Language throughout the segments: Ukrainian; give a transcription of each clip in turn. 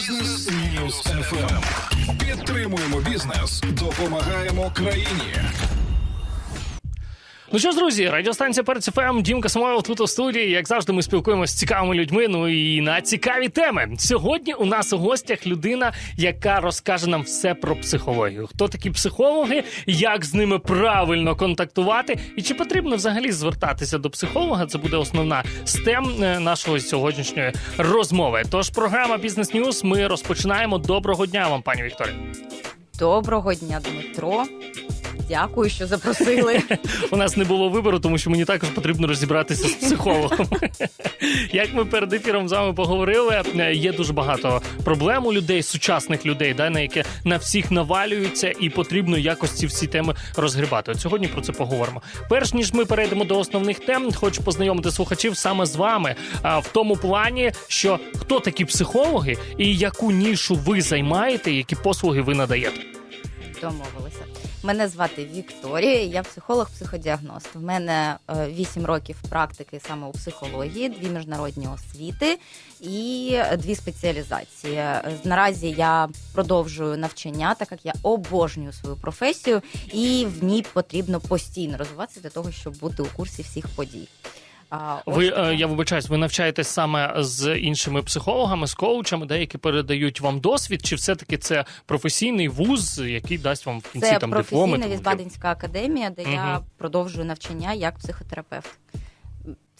Бізнес Ньюс ФМ. Підтримуємо бізнес, допомагаємо країні. Ну що ж, друзі, радіостанція ФМ, Дімка Самойлов тут у студії. Як завжди, ми спілкуємося з цікавими людьми. Ну і на цікаві теми. Сьогодні у нас у гостях людина, яка розкаже нам все про психологію. Хто такі психологи, як з ними правильно контактувати, і чи потрібно взагалі звертатися до психолога? Це буде основна з тем е, нашої сьогоднішньої розмови. Тож програма Бізнес Ньюс ми розпочинаємо. Доброго дня вам, пані Вікторія. Доброго дня, Дмитро. Дякую, що запросили. У нас не було вибору, тому що мені також потрібно розібратися з психологом. Як ми перед ефіром з вами поговорили, е, є дуже багато проблем у людей, сучасних людей, да, на яке на всіх навалюються, і потрібно якось ці всі теми розгрібати. От сьогодні про це поговоримо. Перш ніж ми перейдемо до основних тем, хочу познайомити слухачів саме з вами. А в тому плані, що хто такі психологи і яку нішу ви займаєте, які послуги ви надаєте. Домовилися. Мене звати Вікторія, я психолог-психодіагност. В мене 8 років практики саме у психології, дві міжнародні освіти і дві спеціалізації. Е, Наразі я продовжую навчання, так як я обожнюю свою професію, і в ній потрібно постійно розвиватися для того, щоб бути у курсі всіх подій. А, ось Ви е, я вибачаюсь, ви навчаєтесь саме з іншими психологами, з коучами, деякі передають вам досвід, чи все-таки це професійний вуз, який дасть вам в кінці Це там дипломи? професійна Візбаденська академія, де я продовжую навчання як психотерапевт.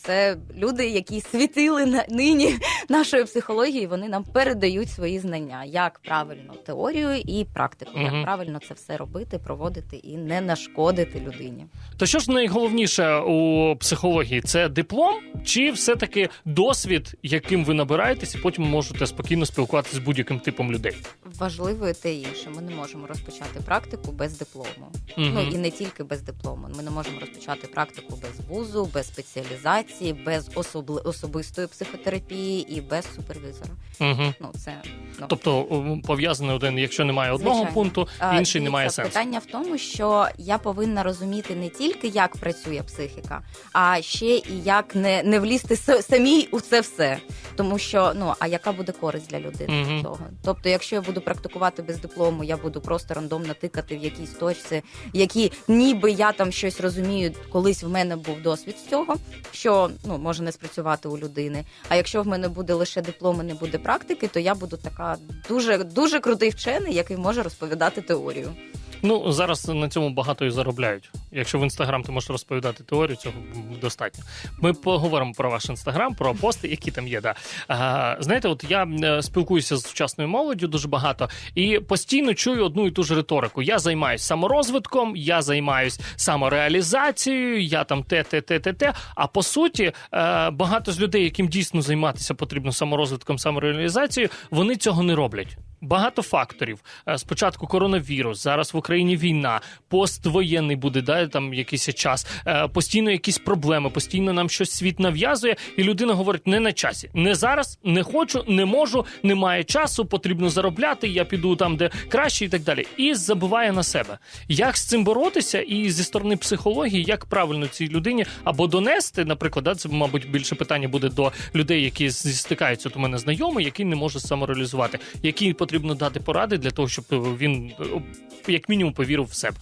Це люди, які світили на нині нашої психології. Вони нам передають свої знання, як правильно теорію і практику, Мгм. як правильно це все робити, проводити і не нашкодити людині. То що ж найголовніше у психології? Це диплом, чи все-таки досвід, яким ви набираєтесь, і потім можете спокійно спілкуватися з будь-яким типом людей? Важливо і те інше. Ми не можемо розпочати практику без диплому. Мгм. Ну і не тільки без диплому. Ми не можемо розпочати практику без вузу, без спеціалізації, без особли- особистої психотерапії і без супервізора. Мгм. Ну це ну, Тобто м, пов'язаний один, якщо немає одного Звичайно. пункту, А, інший не має сенсу. Питання в тому, що я повинна розуміти не тільки як працює психіка, а ще і як не, не влізти самій у це все. Тому що ну а яка буде користь для людини від того? Тобто, якщо я буду практикувати без диплому, я буду просто рандомно тикати в якійсь точці, які ніби я там щось розумію, колись в мене був досвід з цього, що ну може не спрацювати у людини. А якщо в мене буде лише диплом і не буде практики, то я буду така дуже дуже крутий вчений, який може розповідати теорію. Ну зараз на цьому багато і заробляють. Якщо в інстаграм ти можеш розповідати теорію, цього достатньо. Ми поговоримо про ваш інстаграм, про пости, які там є. Да. А, знаєте, от я е, спілкуюся з сучасною молоддю дуже багато і постійно чую одну і ту ж риторику. Я займаюся саморозвитком, я займаюсь самореалізацією, я там те, те, те, те, те. А по суті, е, багато з людей, яким дійсно займатися потрібно саморозвитком, самореалізацією, вони цього не роблять. Багато факторів. Е, Спочатку коронавірус, зараз в Україні війна, поствоєнний буде, да, там якийсь час, Е, постійно якісь проблеми, постійно нам щось світ нав'язує, і людина говорить: не на часі, не зараз, не хочу, не можу, немає часу, потрібно заробляти. Я піду там, де краще, і так далі. І забуває на себе. Як з цим боротися, і зі сторони психології, як правильно цій людині або донести, наприклад, да, це мабуть більше питання буде до людей, які з- стикаються. От у мене знайомий, який не може самореалізувати, які потрібно дати поради для того, щоб він е, як мінімум повірив в себе.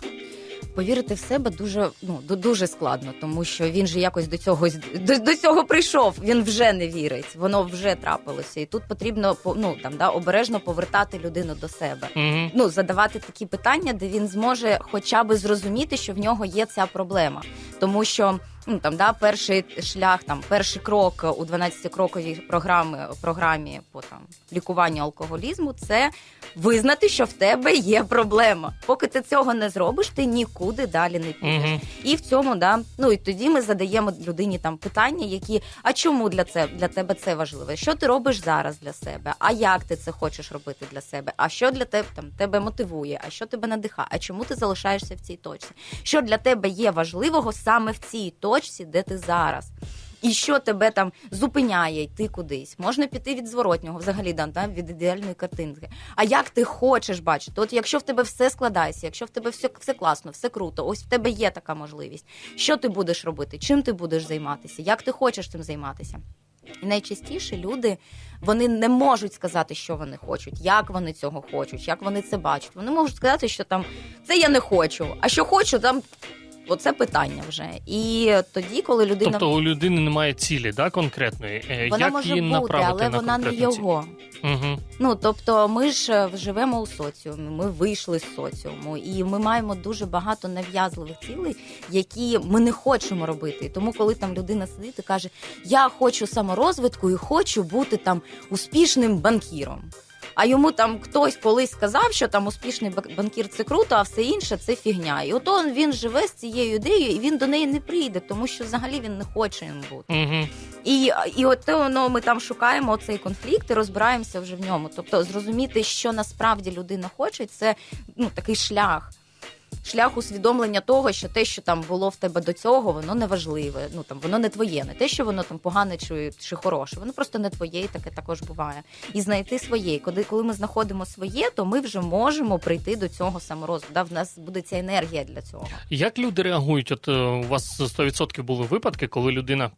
Повірити в себе дуже ну ду- дуже складно, тому що він же якось до цього до, до цього прийшов. Він вже не вірить, воно вже трапилося, і тут потрібно по- ну там да обережно повертати людину до себе. Угу. Ну задавати такі питання, де він зможе хоча би зрозуміти, що в нього є ця проблема, тому що. Ну там да перший шлях, там перший крок у 12-кроковій програмі програмі по там лікуванню алкоголізму це визнати, що в тебе є проблема. Поки ти цього не зробиш, ти нікуди далі не підеш. Угу. І в цьому, да, ну і тоді ми задаємо людині там питання, які а чому для це для тебе це важливо? Що ти робиш зараз для себе? А як ти це хочеш робити для себе? А що для тебе там тебе мотивує? А що тебе надихає? А чому ти залишаєшся в цій точці? Що для тебе є важливого саме в цій точці, де ти зараз? І що тебе там зупиняє йти кудись? Можна піти від зворотнього, взагалі да, да, від ідеальної картинки. А як ти хочеш бачити? От якщо в тебе все складається, якщо в тебе все, все класно, все круто, ось в тебе є така можливість. Що ти будеш робити? Чим ти будеш займатися? Як ти хочеш цим займатися? І найчастіше люди вони не можуть сказати, що вони хочуть, як вони цього хочуть, як вони це бачать. Вони можуть сказати, що там це я не хочу, а що хочу, там оце питання вже. І тоді, коли людина Тобто у людини немає цілі, да, конкретної. Е, вона як може її бути, направити але на вона не конкретну ціль? його. Угу. Ну тобто, ми ж е, живемо у соціумі, ми вийшли з соціуму, і ми маємо дуже багато нав'язливих цілей, які ми не хочемо робити. І тому, коли там людина сидить і каже: Я хочу саморозвитку і хочу бути там успішним банкіром. А йому там хтось колись сказав, що там успішний банкір це круто, а все інше це фігня. І ото він живе з цією ідеєю, і він до неї не прийде, тому що взагалі він не хоче їм бути. Угу. І, і от воно ми там шукаємо цей конфлікт і розбираємося вже в ньому. Тобто зрозуміти, що насправді людина хоче, це ну такий шлях. Шлях усвідомлення того, що те, що там було в тебе до цього, воно не важливе. Ну там воно не твоє, не те, що воно там погане чи, чи хороше, воно просто не твоє, і таке також буває. І знайти своє. І Коли, коли ми знаходимо своє, то ми вже можемо прийти до цього саморозвитку. Да? В нас буде ця енергія для цього. Як люди реагують? От е, у вас 100% були випадки, коли людина.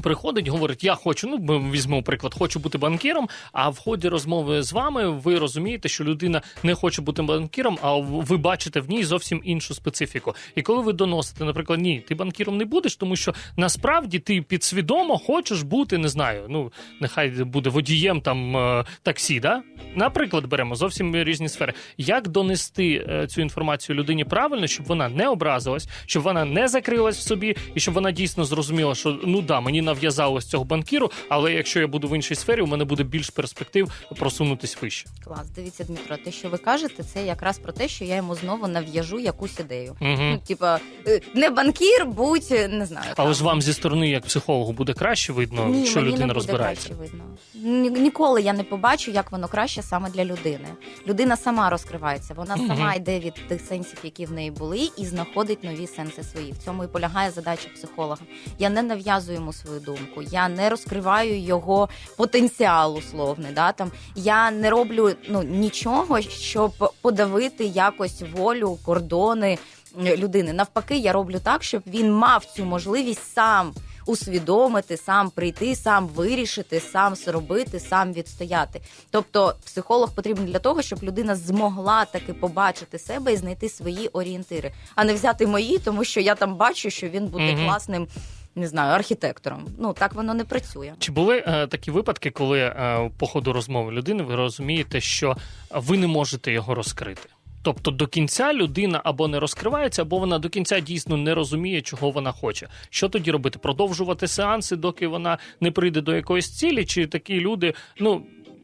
Приходить, говорить, я хочу, ну ми візьмемо приклад, хочу бути банкіром. А в ході розмови з вами ви розумієте, що людина не хоче бути банкіром, а ви бачите в ній зовсім іншу специфіку. І коли ви доносите, наприклад, ні, ти банкіром не будеш, тому що насправді ти підсвідомо хочеш бути, не знаю, ну нехай буде водієм там е, таксі, да? Наприклад, беремо зовсім різні сфери. Як донести е, цю інформацію людині правильно, щоб вона не образилась, щоб вона не закрилась в собі, і щоб вона дійсно зрозуміла, що ну да, мені нав'язали з цього банкіру, але якщо я буду в іншій сфері, у мене буде більш перспектив просунутись вище. Клас, дивіться, Дмитро, те, що ви кажете, це якраз про те, що я йому знову нав'яжу якусь ідею. Угу. Ну, типа, е, не банкір, будь не знаю. Але там. ж вам зі сторони, як психологу, буде краще видно, Ні, що мені людина не буде розбирається. краще видно. Ні- Ніколи я не побачу, як воно краще саме для людини. Людина сама розкривається, вона Мгм. сама йде від тих сенсів, які в неї були, і знаходить нові сенси свої. В цьому і полягає задача психолога. Я не нав'язую йому свою думку, я не розкриваю його потенціал условний. Да? Там я не роблю ну нічого, щоб подавити якось волю, кордони людини. Навпаки, я роблю так, щоб він мав цю можливість сам усвідомити, сам прийти, сам вирішити, сам зробити, сам відстояти. Тобто, психолог потрібен для того, щоб людина змогла таки побачити себе і знайти свої орієнтири, а не взяти мої, тому що я там бачу, що він буде Мгм. класним. Не знаю, архітектором. Ну так воно не працює. Чи були е, такі випадки, коли е, по ходу розмови людини ви розумієте, що ви не можете його розкрити? Тобто до кінця людина або не розкривається, або вона до кінця дійсно не розуміє, чого вона хоче. Що тоді робити? Продовжувати сеанси, доки вона не прийде до якоїсь цілі, чи такі люди, ну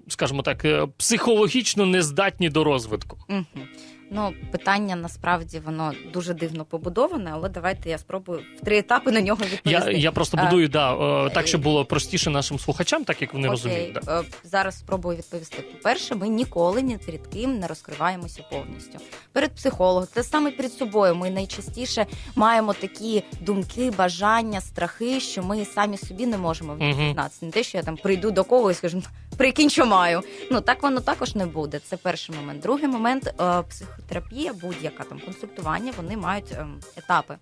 скажімо так, е, психологічно не здатні до розвитку? Угу. Ну, питання насправді воно дуже дивно побудоване, але давайте я спробую в три етапи на нього відповісти. я просто А, будую да, е, так, щоб було простіше нашим слухачам, так як вони розуміють. Да. е, зараз спробую відповісти. По-перше, ми ніколи ні перед ким не розкриваємося повністю. Перед психологом, те саме перед собою. Ми найчастіше маємо такі думки, бажання, страхи, що ми самі собі не можемо Мгм. відзнатися. Не те, що я там прийду до когось і скажу, прикинь, що маю. Ну так воно також не буде. Це перший момент. Другий момент е, психотерапія, будь-яка там консультування, вони мають ем, етапи.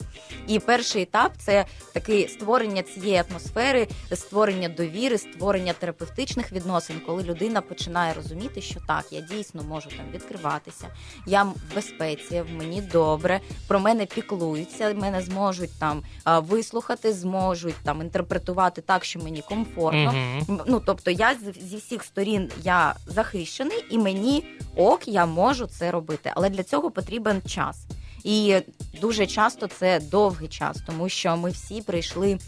І перший етап це такий створення цієї атмосфери, створення довіри, створення терапевтичних відносин, коли людина починає розуміти, що так, я дійсно можу там відкриватися, я в безпеці, мені добре, про мене піклуються, мене зможуть там вислухати, зможуть там інтерпретувати так, що мені комфортно. Мгм. Ну тобто, я зі всіх сторін я захищений, і мені ок, я можу це робити. Але для цього потрібен час. І дуже часто це довгий час, тому що ми всі прийшли.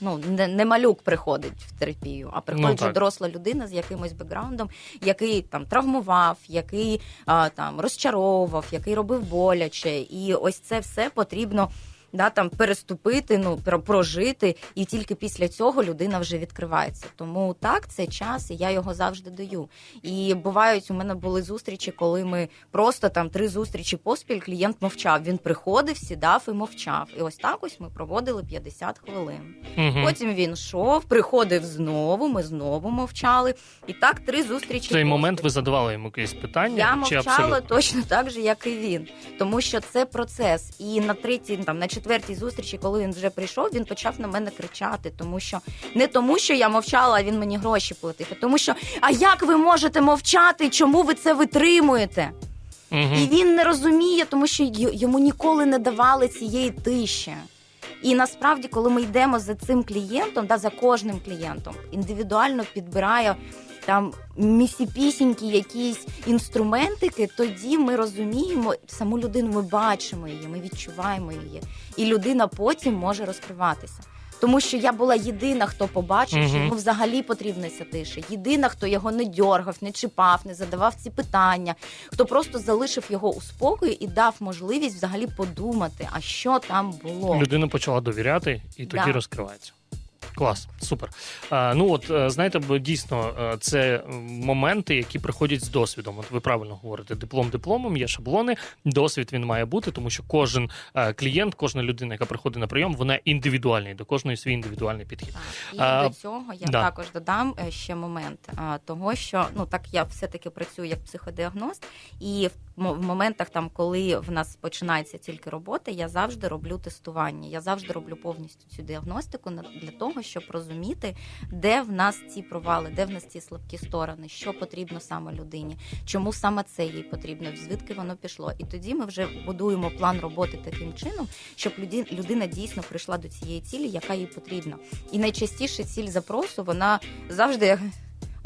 Ну, не, не малюк приходить в терапію, а приходить Ну, доросла людина з якимось бекграундом, який там травмував, який а, там розчаровував, який робив боляче. І ось це все потрібно да, там переступити, ну про- прожити, і тільки після цього людина вже відкривається. Тому так, це час, і я його завжди даю. І бувають, у мене були зустрічі, коли ми просто там три зустрічі поспіль клієнт мовчав. Він приходив, сідав і мовчав. І ось так ось ми проводили 50 хвилин. Мгм. Потім він йшов, приходив знову. Ми знову мовчали. І так три зустрічі. В цей поспіль. момент ви задавали йому якісь питання? Я чи мовчала абсолютно? точно так же, як і він, тому що це процес. І на третій, там на четвертій зустрічі, коли він вже прийшов, він почав на мене кричати, тому що не тому, що я мовчала, а він мені гроші платив, а тому що а як ви можете мовчати? Чому ви це витримуєте? Угу. І він не розуміє, тому що йому ніколи не давали цієї тиші. І насправді, коли ми йдемо за цим клієнтом, да, за кожним клієнтом, індивідуально підбирає там місіпісінькі якісь інструментики, тоді ми розуміємо саму людину, ми бачимо її, ми відчуваємо її. І людина потім може розкриватися. Тому що я була єдина, хто побачив, що йому взагалі потрібна ця тиша. Єдина, хто його не дьоргав, не чіпав, не задавав ці питання, хто просто залишив його у спокої і дав можливість взагалі подумати, а що там було. Людина почала довіряти і тоді Да. розкривається. Клас, супер. А, ну от е, знаєте, бо дійсно е, це моменти, які приходять з досвідом. От ви правильно говорите, диплом дипломом, є шаблони. Досвід він має бути, тому що кожен е, клієнт, кожна людина, яка приходить на прийом, вона індивідуальна і до кожної свій індивідуальний підхід. І А, до цього я да. також додам ще момент того, що ну так я все-таки працюю як психодіагност, і в мо- в моментах, там, коли в нас починається тільки робота, я завжди роблю тестування. Я завжди роблю повністю цю діагностику для того, щоб розуміти, де в нас ці провали, де в нас ці слабкі сторони, що потрібно саме людині, чому саме це їй потрібно, звідки воно пішло. І тоді ми вже будуємо план роботи таким чином, щоб людина дійсно прийшла до цієї цілі, яка їй потрібна. І найчастіше ціль запросу вона завжди.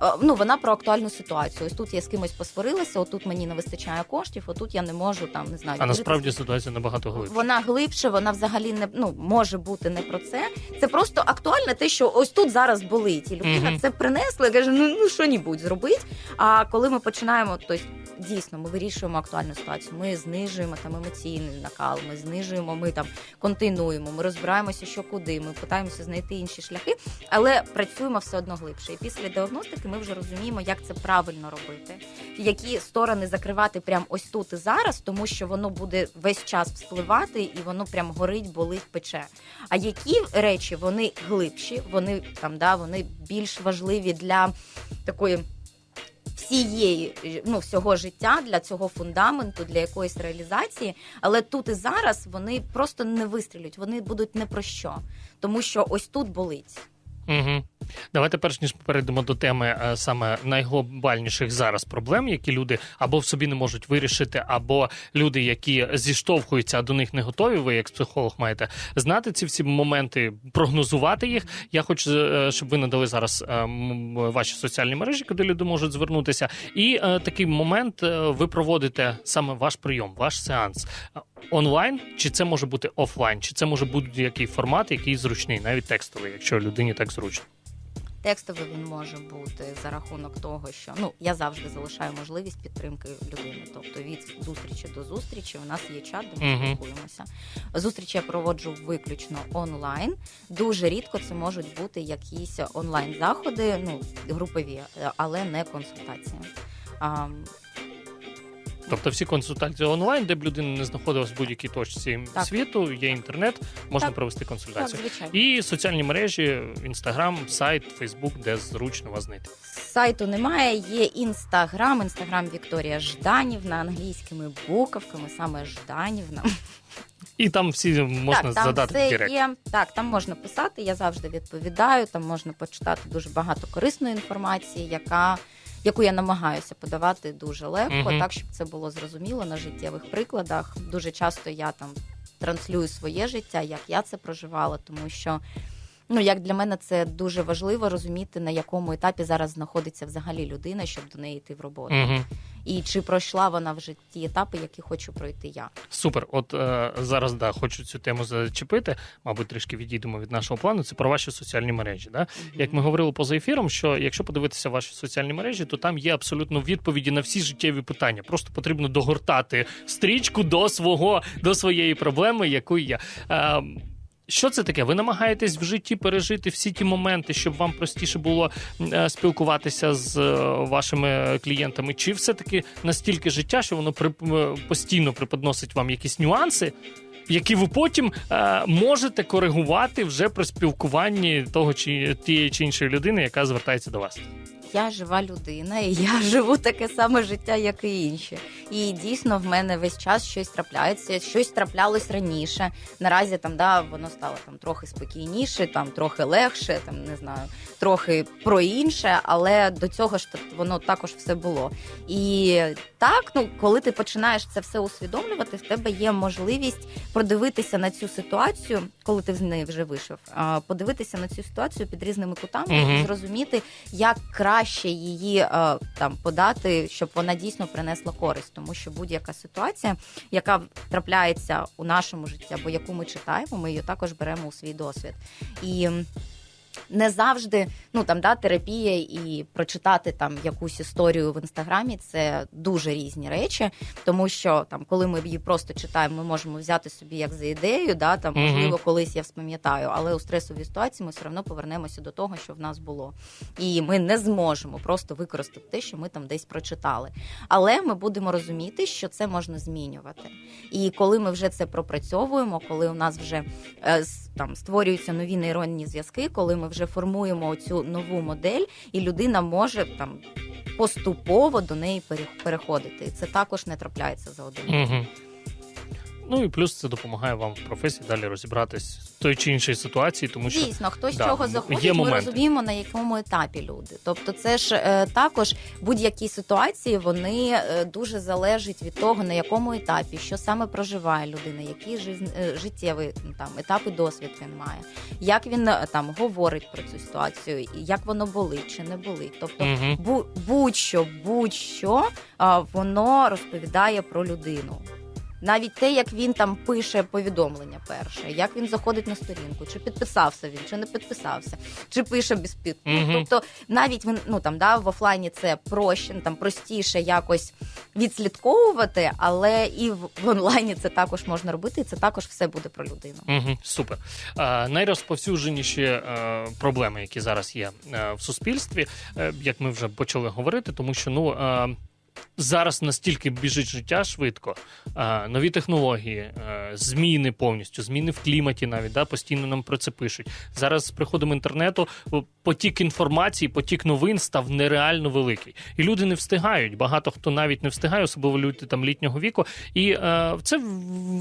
Е, Ну, вона про актуальну ситуацію. Ось тут я з кимось посварилася, отут мені не вистачає коштів, отут я не можу там не знаю. А насправді ситуація набагато глибше. вона глибше, вона взагалі не ну може бути не про це. Це просто актуальне те, що ось тут зараз болить. І людина Мгм. це принесла каже: ну, ну що-нібудь зробить. А коли ми починаємо, то дійсно ми вирішуємо актуальну ситуацію. Ми знижуємо там емоційний накал, ми знижуємо, ми там континуємо, ми розбираємося, що куди. Ми питаємося знайти інші шляхи, але працюємо все одно глибше. І після діагностики ми вже розуміємо, як це правильно робити, які сторони закривати прямо ось тут і зараз, тому що воно буде весь час вспливати і воно прям горить, болить, пече. А які речі вони глибші, вони там да вони більш важливі для такої. Всієї ну всього життя для цього фундаменту, для якоїсь реалізації, але тут і зараз вони просто не вистрілять, вони будуть не про що, тому що ось тут болить. Угу. Давайте перш ніж перейдемо до теми е, саме найглобальніших зараз проблем, які люди або в собі не можуть вирішити, або люди, які зіштовхуються, а до них не готові. Ви, як психолог, маєте знати ці всі моменти, прогнозувати їх. Я хочу, е, щоб ви надали зараз е, ваші соціальні мережі, куди люди можуть звернутися. І такий момент ви проводите саме ваш прийом, ваш сеанс. Онлайн, чи це може бути офлайн, чи це може бути який формат, який зручний, навіть текстовий, якщо людині так зручно. Текстовий він може бути за рахунок того, що ну я завжди залишаю можливість підтримки людини. Тобто від зустрічі до зустрічі у нас є чат, де ми спілкуємося. Зустрічі я проводжу виключно онлайн. Дуже рідко це можуть бути якісь онлайн заходи, ну групові, але не консультації. Тобто всі консультації онлайн, де б людина не знаходилась в будь-якій точці Так. світу, є інтернет, можна Так. провести так, консультацію. звичайно. І соціальні мережі, інстаграм, сайт, Фейсбук, де зручно вас знайти. Сайту немає, є інстаграм, інстаграм Вікторія Жданівна англійськими буковками, саме Жданівна. І там всі можна так, там задати все директ. є. Так, там можна писати, я завжди відповідаю. Там можна почитати дуже багато корисної інформації, яка. Яку я намагаюся подавати дуже легко, Мгм. так щоб це було зрозуміло на життєвих прикладах. Дуже часто я там транслюю своє життя, як я це проживала, тому що ну як для мене це дуже важливо розуміти, на якому етапі зараз знаходиться взагалі людина, щоб до неї йти в роботу, Угу. І чи пройшла вона вже ті етапи, які хочу пройти я. Супер. От е, зараз да, хочу цю тему зачепити. Мабуть, трішки відійдемо від нашого плану. Це про ваші соціальні мережі. Да? Як ми говорили поза ефіром, що якщо подивитися ваші соціальні мережі, то там є абсолютно відповіді на всі життєві питання. Просто потрібно догортати стрічку до свого до своєї проблеми, яку є. Е, що це таке? Ви намагаєтесь в житті пережити всі ті моменти, щоб вам простіше було е, спілкуватися з е, вашими клієнтами? Чи все-таки настільки життя, що воно е, постійно преподносить вам якісь нюанси, які ви потім можете коригувати вже при спілкуванні того чи тієї чи іншої людини, яка звертається до вас? Я жива людина, і я живу таке саме життя, як і інші. І дійсно в мене весь час щось трапляється, щось траплялось раніше. Наразі там да воно стало там трохи спокійніше, там трохи легше, там не знаю, трохи про інше, але до цього ж воно також все було. І так, ну коли ти починаєш це все усвідомлювати, в тебе є можливість продивитися на цю ситуацію, коли ти з неї вже вийшов, подивитися на цю ситуацію під різними кутами і зрозуміти, як краще її там подати, щоб вона дійсно принесла користь, тому що будь-яка ситуація, яка трапляється у нашому житті або яку ми читаємо, ми її також беремо у свій досвід. І не завжди, ну там да, терапія і прочитати там якусь історію в інстаграмі це дуже різні речі, тому що там, коли ми її просто читаємо, ми можемо взяти собі як за ідею, да там можливо колись я вспам'ятаю, але у стресовій ситуації ми все одно повернемося до того, що в нас було, і ми не зможемо просто використати те, що ми там десь прочитали. Але ми будемо розуміти, що це можна змінювати. І коли ми вже це пропрацьовуємо, коли у нас вже е, там створюються нові нейронні зв'язки, коли ми вже формуємо цю нову модель, і людина може там поступово до неї пере- переходити. І це також не трапляється за один. Угу. Ну і плюс це допомагає вам в професії далі розібратись в той чи іншій ситуації, тому що Дійсно, хтось да, чого є ми моменти. розуміємо, на якому етапі люди. Тобто, це ж е, також будь-які ситуації вони е, дуже залежать від того, на якому етапі, що саме проживає людина, які жизн- е, життєві там етапи досвід він має, як він е, там говорить про цю ситуацію, як воно болить чи не болить. Тобто, Мгм. бу- будь-що, будь-що а, воно розповідає про людину. Навіть те, як він там пише повідомлення перше, як він заходить на сторінку, чи підписався він, чи не підписався, чи пише без підпису. Мгм. Тобто навіть він ну там да в офлайні це проще, там простіше якось відслідковувати, але і в, онлайні це також можна робити, і це також все буде про людину. Угу, супер. А, найрозповсюдженіші е, проблеми, які зараз є е, в суспільстві, е, як ми вже почали говорити, тому що ну. Е, Зараз настільки біжить життя швидко, е, нові технології, е, зміни повністю, зміни в кліматі навіть да, постійно нам про це пишуть. Зараз з приходом інтернету потік інформації, потік новин став нереально великий. І люди не встигають. Багато хто навіть не встигає, особливо люди там літнього віку. І е, це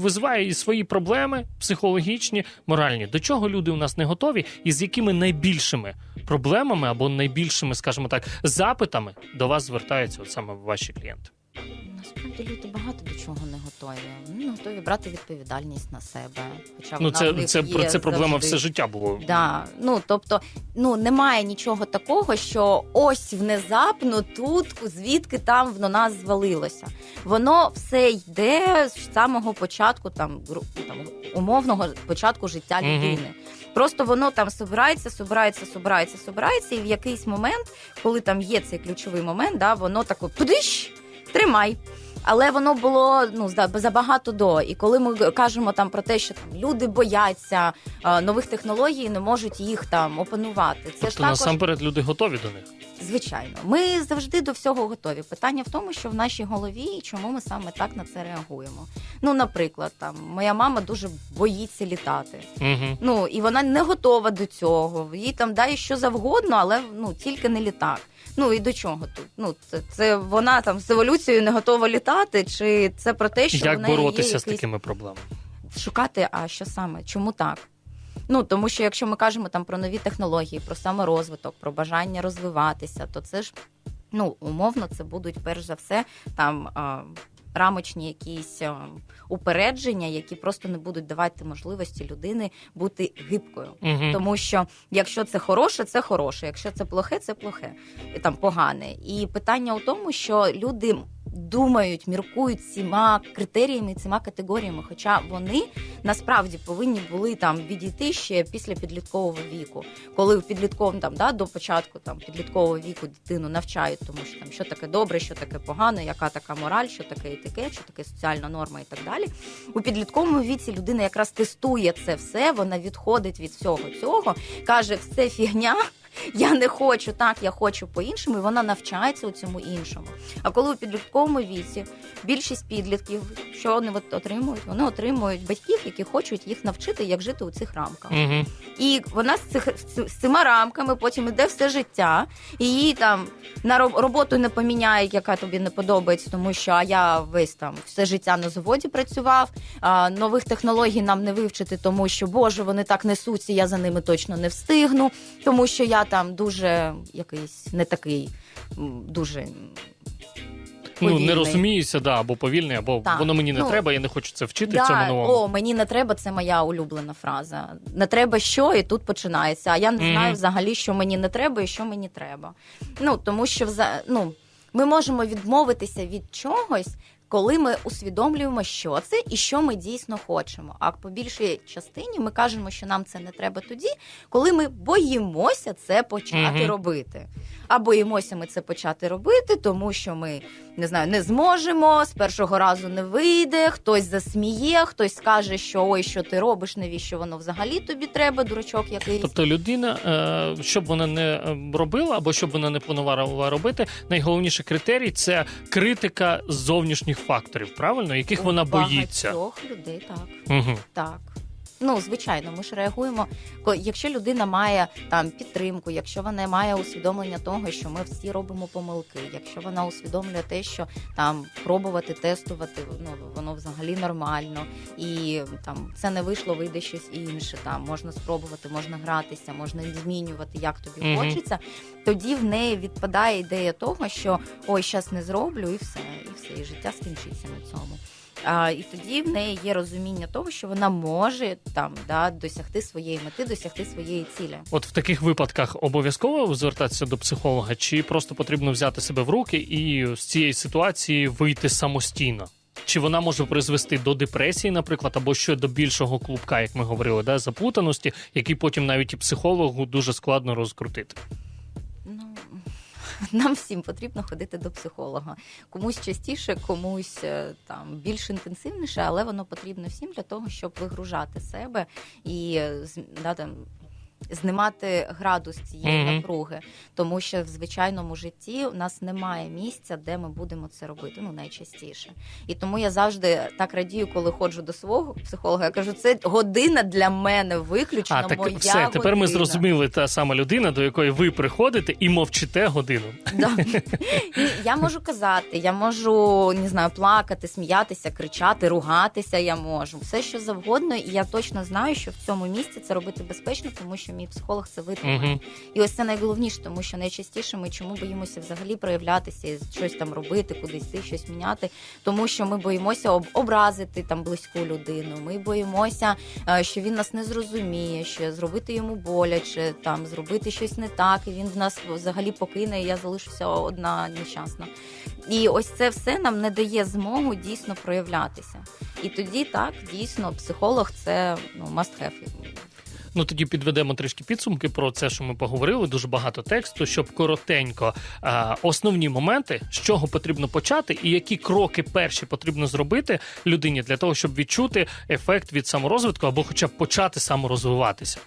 визиває і свої проблеми психологічні, моральні. До чого люди у нас не готові, і з якими найбільшими проблемами або найбільшими, скажімо так, запитами до вас звертаються от саме ваші клієнти. Насправді люди багато до чого не готові. Вони не готові брати відповідальність на себе. Хоча Ну вона в це, них це є про це проблема завжди. все життя було. Да, ну тобто, ну немає нічого такого, що ось внезапно тут, звідки там воно нас звалилося. Воно все йде з самого початку, там гру- там умовного початку життя Мгм. людини. Просто воно там собирається, собирається, собирається, собирається, і в якийсь момент, коли там є цей ключовий момент, да, воно тако подиш, тримай. Але воно було ну забагато до. І коли ми кажемо там про те, що там люди бояться а, нових технологій, не можуть їх там опанувати. Це ж Тобто також насамперед люди готові до них. звичайно. Ми завжди до всього готові. Питання в тому, що в нашій голові і чому ми саме так на це реагуємо. Ну, наприклад, там моя мама дуже боїться літати. Угу. Ну і вона не готова до цього. Їй там дай що завгодно, але ну тільки не літак. Ну і до чого тут? Ну це, це вона там з еволюцією не готова літати, чи це про те, що Як в неї боротися є з такими проблемами? шукати, а що саме? Чому так? Ну тому що якщо ми кажемо там про нові технології, про саморозвиток, про бажання розвиватися, то це ж ну умовно це будуть перш за все там. Рамочні якісь упередження, які просто не будуть давати можливості людини бути гибкою. Угу. Тому що якщо це хороше, це хороше. Якщо це плохе, це плохе, і там погане. І питання у тому, що люди думають, міркують цими критеріями, цими категоріями, хоча вони насправді повинні були там відійти ще після підліткового віку, коли в підлітковому там да до початку там підліткового віку дитину навчають, тому що там що таке добре, що таке погано, яка така мораль, що таке етикет, що таке соціальна норма і так далі. У підлітковому віці людина якраз тестує це все, вона відходить від всього цього, каже, все фігня. Я не хочу так, я хочу по-іншому, і вона навчається у цьому іншому. А коли у підлітковому віці більшість підлітків, що вони отримують, вони отримують батьків, які хочуть їх навчити, як жити у цих рамках. Угу. І вона з цих з цими рамками потім іде все життя, і її там на роботу не поміняє, яка тобі не подобається, тому що а я весь там все життя на заводі працював. А, нових технологій нам не вивчити, тому що боже, вони так несуться, я за ними точно не встигну, тому що я там дуже якийсь не такий, дуже. Ну, не розуміюся, да, або повільний, або Так. воно мені не Ну, треба, я не хочу це вчити Да, цьому новому. О, мені не треба, це моя улюблена фраза. Не треба що, і тут починається. А я не Мгм. знаю взагалі, що мені не треба і що мені треба. Ну тому що ну, ми можемо відмовитися від чогось. Коли ми усвідомлюємо, що це і що ми дійсно хочемо. А по більшій частині ми кажемо, що нам це не треба тоді, коли ми боїмося це почати Мгм. робити. А боїмося ми це почати робити, тому що ми не знаю, не зможемо, з першого разу не вийде, хтось засміє, хтось скаже, що ой, що ти робиш, навіщо воно взагалі тобі треба, дурачок якийсь. Тобто людина, е, щоб вона не е, робила, або щоб вона не планувала робити, найголовніший критерій це критика зовнішніх факторів, правильно, яких У вона боїться. Багатьох людей так. Угу. Так. Ну, звичайно, ми ж реагуємо. Якщо людина має там підтримку, якщо вона має усвідомлення того, що ми всі робимо помилки, якщо вона усвідомлює те, що там пробувати, тестувати, ну воно взагалі нормально, і там це не вийшло, вийде щось інше. Там можна спробувати, можна гратися, можна змінювати, як тобі Мгм. хочеться. Тоді в неї відпадає ідея того, що ой, щас не зроблю, і все, і все, і життя скінчиться на цьому. А, і тоді в неї є розуміння того, що вона може там да, досягти своєї мети, досягти своєї цілі. От в таких випадках обов'язково звертатися до психолога, чи просто потрібно взяти себе в руки і з цієї ситуації вийти самостійно? Чи вона може призвести до депресії, наприклад, або ще до більшого клубка, як ми говорили, да, заплутаності, який потім навіть і психологу дуже складно розкрутити? Нам всім потрібно ходити до психолога. Комусь частіше, комусь е, там більш інтенсивніше, але воно потрібно всім для того, щоб вигружати себе і е, да, там, знімати градус цієї Мгм. напруги. Тому що в звичайному житті у нас немає місця, де ми будемо це робити. Ну найчастіше. І тому я завжди так радію, коли ходжу до свого психолога. Я кажу, це година для мене виключно А так моя все, тепер ми зрозуміли та сама людина, до якої ви приходите і мовчите годину. Да. Ні, я можу казати, я можу не знаю, плакати, сміятися, кричати, ругатися. Я можу все, що завгодно, і я точно знаю, що в цьому місці це робити безпечно, тому що мій психолог це витримає. Угу. І ось це найголовніше, тому що найчастіше ми чому боїмося взагалі проявлятися, і щось там робити, кудись йти, щось міняти, тому що ми боїмося об- образити там близьку людину. Ми боїмося, е, що він нас не зрозуміє, що зробити йому боляче, там зробити щось не так, і він в нас взагалі покине, і я залишуся одна нещасна. І ось це все нам не дає змогу дійсно проявлятися. І тоді так дійсно психолог це ну must have. Ну тоді підведемо трішки підсумки про це, що ми поговорили. Дуже багато тексту, щоб коротенько основні моменти, з чого потрібно почати, і які кроки перші потрібно зробити людині для того, щоб відчути ефект від саморозвитку або, хоча б почати саморозвиватися.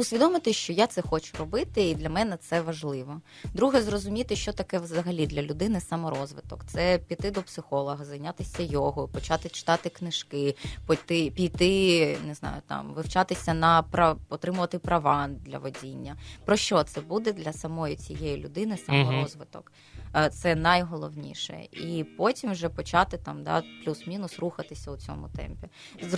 Усвідомити, що я це хочу робити, і для мене це важливо. Друге, зрозуміти, що таке взагалі для людини саморозвиток. Це піти до психолога, зайнятися йогою, почати читати книжки, піти, піти не знаю, там вивчатися на прав, отримувати права для водіння. Про що це буде для самої цієї людини саморозвиток? Е, Це найголовніше. І потім вже почати там да, плюс-мінус рухатися у цьому темпі.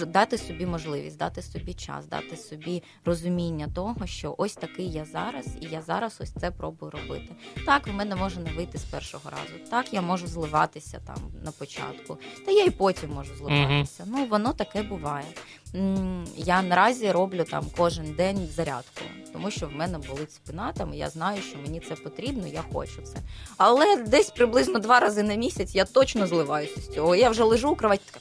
Дати собі можливість, дати собі час, дати собі розуміння того, що ось такий я зараз, і я зараз ось це пробую робити. Так, в мене може не вийти з першого разу. Так, я можу зливатися там на початку, та я і потім можу зливатися. Ну воно таке буває. Я наразі роблю там кожен день зарядку, тому що в мене болить спина, там і я знаю, що мені це потрібно, я хочу це. Але десь приблизно два рази на місяць я точно зливаюся з цього. Я вже лежу у кроваті така.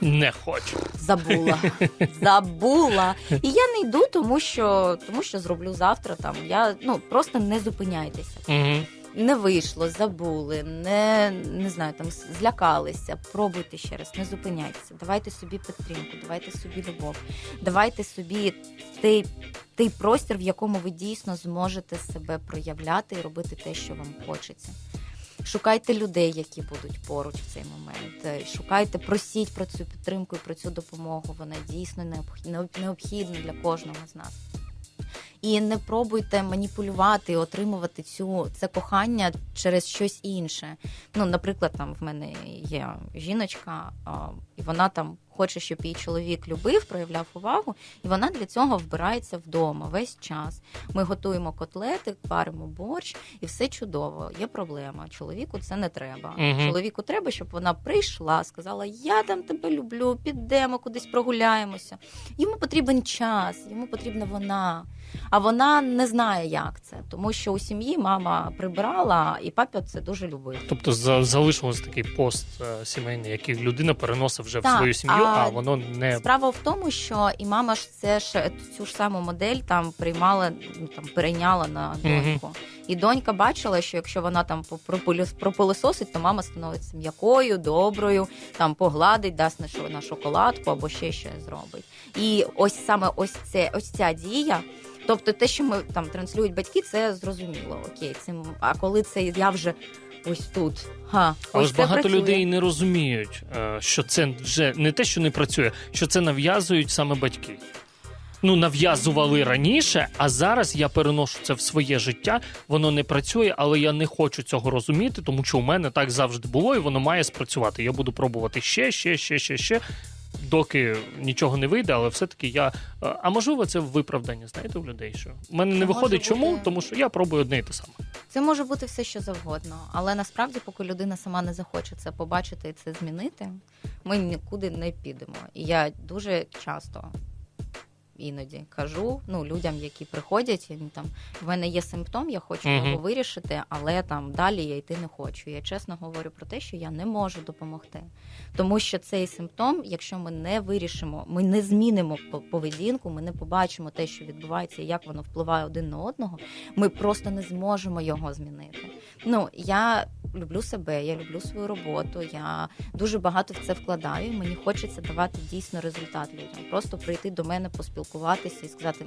Не хочу. Забула, забула. І я не йду, тому що тому що зроблю завтра. Там я ну просто не зупиняйтеся. Угу. не вийшло, забули, не, не знаю, там злякалися. Пробуйте ще раз, не зупиняйтеся. Давайте собі підтримку, давайте собі любов, давайте собі той, той простір, в якому ви дійсно зможете себе проявляти і робити те, що вам хочеться. Шукайте людей, які будуть поруч в цей момент. Е, Шукайте, просіть про цю підтримку і про цю допомогу. Вона дійсно необх- необхідна для кожного з нас. І не пробуйте маніпулювати і отримувати цю це кохання через щось інше. Ну, наприклад, там в мене є жіночка, і вона там хоче, щоб її чоловік любив, проявляв увагу, і вона для цього вбирається вдома весь час. Ми готуємо котлети, паримо борщ, і все чудово. Є проблема. Чоловіку це не треба. Угу. Чоловіку треба, щоб вона прийшла, сказала: Я там тебе люблю, підемо кудись прогуляємося. Йому потрібен час, йому потрібна вона. А вона не знає, як це, тому що у сім'ї мама прибирала, і папа це дуже любив. Тобто за- залишилось такий пост е, сімейний, який людина переносить вже в свою сім'ю, а, а воно не Справа в тому, що і мама ж це ж цю ж саму модель там приймала, ну, там перейняла на доньку. І донька бачила, що якщо вона там пропилисосить, то мама становиться м'якою, доброю, там погладить, дасть на шоколадку або ще щось зробить. І ось саме ось це ось ця дія. Тобто, те, що ми там транслюють батьки, це зрозуміло. Окей, цим. А коли це я вже ось тут. Ха, Але ось ж багато працює. людей не розуміють, е, що це вже не те, що не працює, що це нав'язують саме батьки. Ну, нав'язували раніше, а зараз я переношу це в своє життя. Воно не працює, але я не хочу цього розуміти, тому що у мене так завжди було, і воно має спрацювати. Я буду пробувати ще, ще, ще, ще, ще. Доки нічого не вийде, але все-таки я. е, А можливо, це виправдання, знаєте, у людей, що в мене не Це виходить. може Чому? бути. Тому що я пробую одне і те саме. Це може бути все, що завгодно, але насправді, поки людина сама не захоче це побачити і це змінити, ми нікуди не підемо. І я дуже часто іноді кажу ну, людям, які приходять, і, там в мене є симптом, я хочу Мгм. його вирішити, але там далі я йти не хочу. Я чесно говорю про те, що я не можу допомогти. Тому що цей симптом, якщо ми не вирішимо, ми не змінимо поведінку, ми не побачимо те, що відбувається, як воно впливає один на одного, ми просто не зможемо його змінити. Ну я люблю себе, я люблю свою роботу. Я дуже багато в це вкладаю. Мені хочеться давати дійсно результат людям. Просто прийти до мене, поспілкуватися і сказати.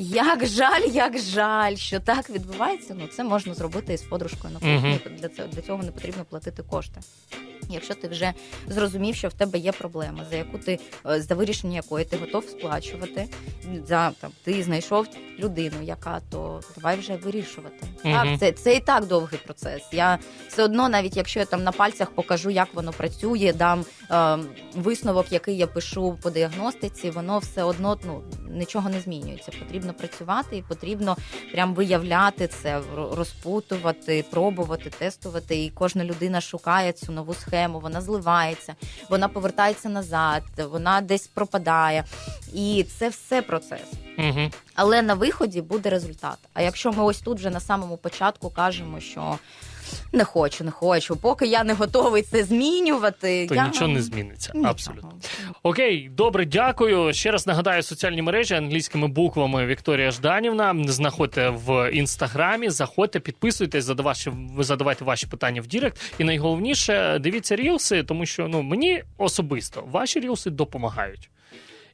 Як жаль, як жаль, що так відбувається. Ну це можна зробити із подружкою на кухні. Для цього для цього не потрібно платити кошти. Якщо ти вже зрозумів, що в тебе є проблема, за яку ти е, за вирішення якої ти готов сплачувати, за там ти знайшов людину, яка то давай вже вирішувати. Мгм. Так, це, це і так довгий процес. Я все одно, навіть якщо я там на пальцях покажу, як воно працює, дам е, висновок, який я пишу по діагностиці, воно все одно ну нічого не змінюється. Потрібно працювати і потрібно прям виявляти це, розпутувати, пробувати, тестувати. І кожна людина шукає цю нову схему, вона зливається, вона повертається назад, вона десь пропадає. І це все процес. Угу. Але на виході буде результат. А якщо ми ось тут вже на самому початку кажемо, що не хочу, не хочу, поки я не готовий це змінювати, То я... нічого не зміниться. Нічого. Абсолютно. Окей, добре, дякую. Ще раз нагадаю соціальні мережі англійськими буквами Вікторія Жданівна. Знаходьте в інстаграмі, заходьте, підписуйтесь, задавайте, задавайте ваші питання в Дірект. І найголовніше, дивіться рілси, тому що ну мені особисто ваші рілси допомагають.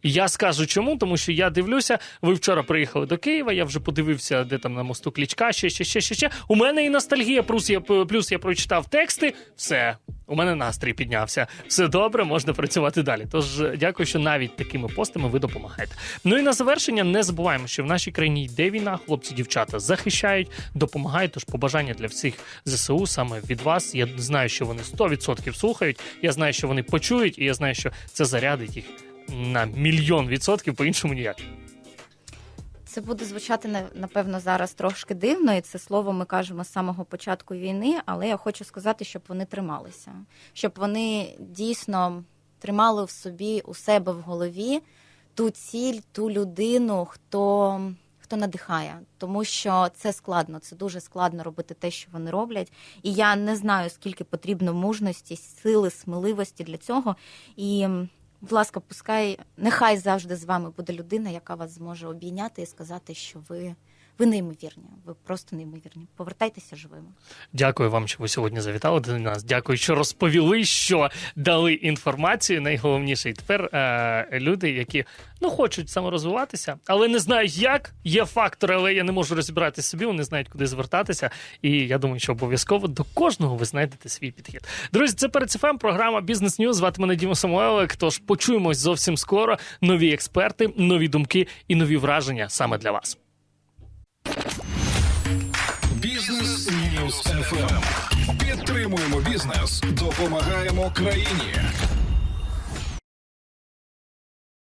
Я скажу чому, тому що я дивлюся. Ви вчора приїхали до Києва. Я вже подивився, де там на мосту Клічка, ще, ще, ще, ще, ще. У мене і ностальгія. Плюс я плюс я прочитав тексти. Все, у мене настрій піднявся. Все добре, можна працювати далі. Тож дякую, що навіть такими постами ви допомагаєте. Ну і на завершення не забуваємо, що в нашій країні йде війна, хлопці, дівчата захищають, допомагають. Тож побажання для всіх ЗСУ саме від вас. Я знаю, що вони 100% слухають. Я знаю, що вони почують, і я знаю, що це зарядить їх на мільйон відсотків по-іншому ніяк. Це буде звучати на- напевно зараз трошки дивно, і це слово ми кажемо з самого початку війни. Але я хочу сказати, щоб вони трималися, щоб вони дійсно тримали в собі у себе в голові ту ціль, ту людину, хто. Хто надихає, тому що це складно, це дуже складно робити те, що вони роблять. І я не знаю, скільки потрібно мужності, сили, сміливості для цього. І Будь ласка, пускай нехай завжди з вами буде людина, яка вас зможе обійняти і сказати, що ви Ви неймовірні. Ви просто неймовірні. Повертайтеся живими. Дякую вам, що ви сьогодні завітали до нас. Дякую, що розповіли, що дали інформацію. Найголовніше, і тепер е, люди, які ну хочуть саморозвиватися, але не знають як. Є фактори, але я не можу розібрати собі. Вони знають, куди звертатися. І я думаю, що обов'язково до кожного ви знайдете свій підхід. Друзі, це перед ЦФМ, програма Бізнес Ньюз. Звати мене Діма Самойлик. Тож почуємось зовсім скоро. Нові експерти, нові думки і нові враження саме для вас. Бізнес Ньюс ФМ. Підтримуємо бізнес, допомагаємо країні.